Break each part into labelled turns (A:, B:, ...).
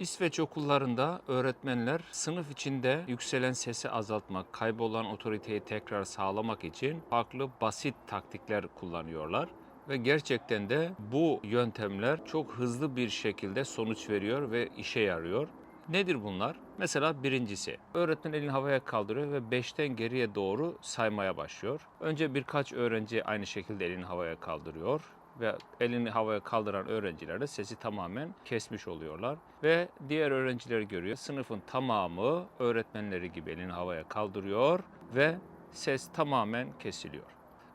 A: İsveç okullarında öğretmenler sınıf içinde yükselen sesi azaltmak, kaybolan otoriteyi tekrar sağlamak için farklı basit taktikler kullanıyorlar. Ve gerçekten de bu yöntemler çok hızlı bir şekilde sonuç veriyor ve işe yarıyor. Nedir bunlar? Mesela birincisi, öğretmen elini havaya kaldırıyor ve 5'ten geriye doğru saymaya başlıyor. Önce birkaç öğrenci aynı şekilde elini havaya kaldırıyor ve elini havaya kaldıran öğrenciler de sesi tamamen kesmiş oluyorlar. Ve diğer öğrenciler görüyor. Sınıfın tamamı öğretmenleri gibi elini havaya kaldırıyor ve ses tamamen kesiliyor.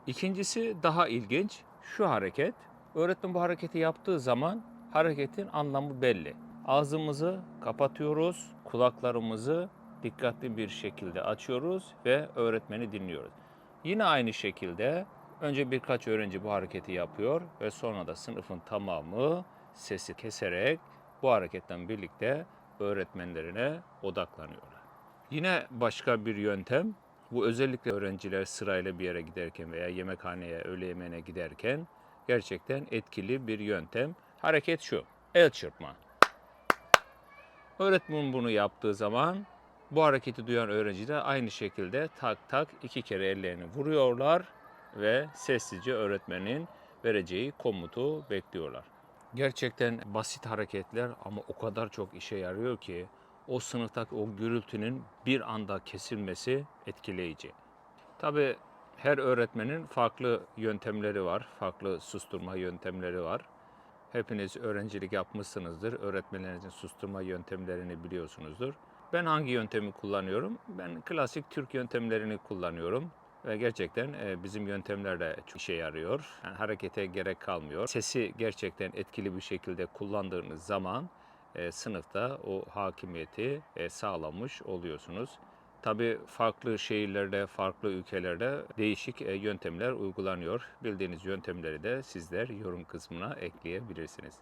A: İkincisi daha ilginç. Şu hareket. Öğretmen bu hareketi yaptığı zaman hareketin anlamı belli. Ağzımızı kapatıyoruz, kulaklarımızı dikkatli bir şekilde açıyoruz ve öğretmeni dinliyoruz. Yine aynı şekilde önce birkaç öğrenci bu hareketi yapıyor ve sonra da sınıfın tamamı sesi keserek bu hareketten birlikte öğretmenlerine odaklanıyorlar. Yine başka bir yöntem bu özellikle öğrenciler sırayla bir yere giderken veya yemekhaneye, öğle yemeğine giderken gerçekten etkili bir yöntem. Hareket şu, el çırpma. Öğretmen bunu yaptığı zaman bu hareketi duyan öğrenci de aynı şekilde tak tak iki kere ellerini vuruyorlar ve sessizce öğretmenin vereceği komutu bekliyorlar. Gerçekten basit hareketler ama o kadar çok işe yarıyor ki o sınıftaki o gürültünün bir anda kesilmesi etkileyici. Tabii her öğretmenin farklı yöntemleri var, farklı susturma yöntemleri var. Hepiniz öğrencilik yapmışsınızdır. Öğretmenlerinizin susturma yöntemlerini biliyorsunuzdur. Ben hangi yöntemi kullanıyorum? Ben klasik Türk yöntemlerini kullanıyorum. Ve gerçekten e, bizim yöntemler de çok işe yarıyor. Yani harekete gerek kalmıyor. Sesi gerçekten etkili bir şekilde kullandığınız zaman e, sınıfta o hakimiyeti e, sağlamış oluyorsunuz. Tabii farklı şehirlerde, farklı ülkelerde değişik e, yöntemler uygulanıyor. Bildiğiniz yöntemleri de sizler yorum kısmına ekleyebilirsiniz.